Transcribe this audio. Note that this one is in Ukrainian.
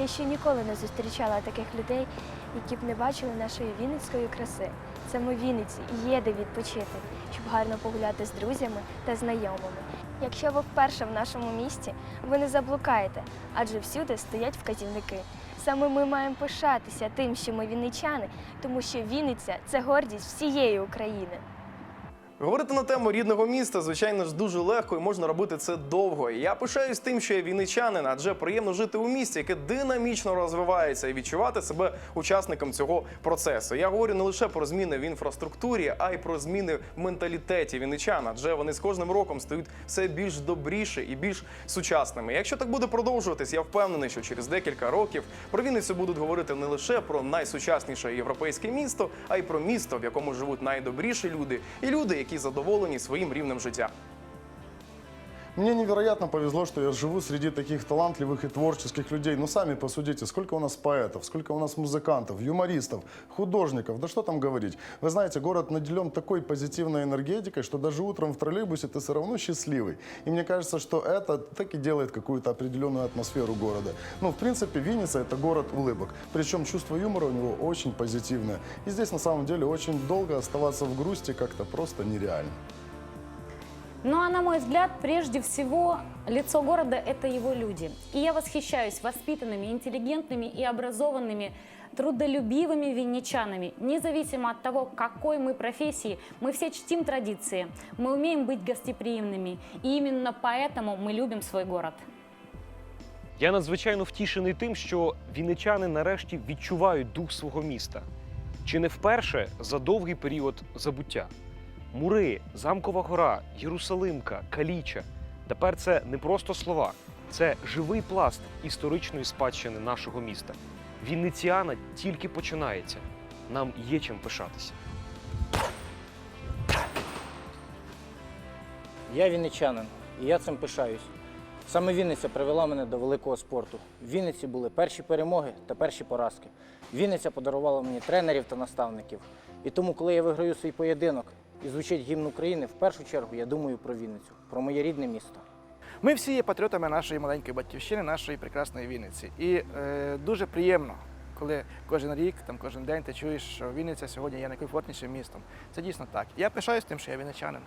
Я ще ніколи не зустрічала таких людей, які б не бачили нашої вінницької краси. Саме в Вінниці і є де відпочити, щоб гарно погуляти з друзями та знайомими. Якщо ви вперше в нашому місті, ви не заблукаєте, адже всюди стоять вказівники. Саме ми маємо пишатися тим, що ми вінничани, тому що Вінниця це гордість всієї України. Говорити на тему рідного міста, звичайно ж, дуже легко і можна робити це довго. Я пишаюсь тим, що я вінничанин, адже приємно жити у місті, яке динамічно розвивається і відчувати себе учасником цього процесу. Я говорю не лише про зміни в інфраструктурі, а й про зміни в менталітеті вінничан, адже вони з кожним роком стають все більш добріше і більш сучасними. Якщо так буде продовжуватись, я впевнений, що через декілька років про Вінницю будуть говорити не лише про найсучасніше європейське місто, а й про місто, в якому живуть найдобріші люди, і люди, які задоволені своїм рівнем життя. Мне невероятно повезло, что я живу среди таких талантливых и творческих людей. Ну, сами посудите, сколько у нас поэтов, сколько у нас музыкантов, юмористов, художников, да что там говорить. Вы знаете, город наделен такой позитивной энергетикой, что даже утром в троллейбусе ты все равно счастливый. И мне кажется, что это так и делает какую-то определенную атмосферу города. Ну, в принципе, Винница – это город улыбок. Причем чувство юмора у него очень позитивное. И здесь, на самом деле, очень долго оставаться в грусти как-то просто нереально. Ну а на мой взгляд, прежде всего, лицо города – это его люди. И я восхищаюсь воспитанными, интеллигентными и образованными, трудолюбивыми винничанами. Независимо от того, какой мы профессии, мы все чтим традиции, мы умеем быть гостеприимными. И именно поэтому мы любим свой город. Я надзвичайно втішений тим, що вінничани нарешті відчувають дух свого міста. Чи не вперше за довгий період забуття. Мури, Замкова гора, Єрусалимка, Каліча. Тепер це не просто слова, це живий пласт історичної спадщини нашого міста. Вінниціана тільки починається. Нам є чим пишатися. Я вінничанин, і я цим пишаюсь. Саме Вінниця привела мене до великого спорту. В Вінниці були перші перемоги та перші поразки. Вінниця подарувала мені тренерів та наставників. І тому, коли я виграю свій поєдинок і звучить гімн України, в першу чергу я думаю про Вінницю, про моє рідне місто. Ми всі є патріотами нашої маленької батьківщини, нашої прекрасної Вінниці. І е, дуже приємно, коли кожен рік, там кожен день ти чуєш, що Вінниця сьогодні є найкомфортнішим містом. Це дійсно так. Я пишаюсь тим, що я вінничанин.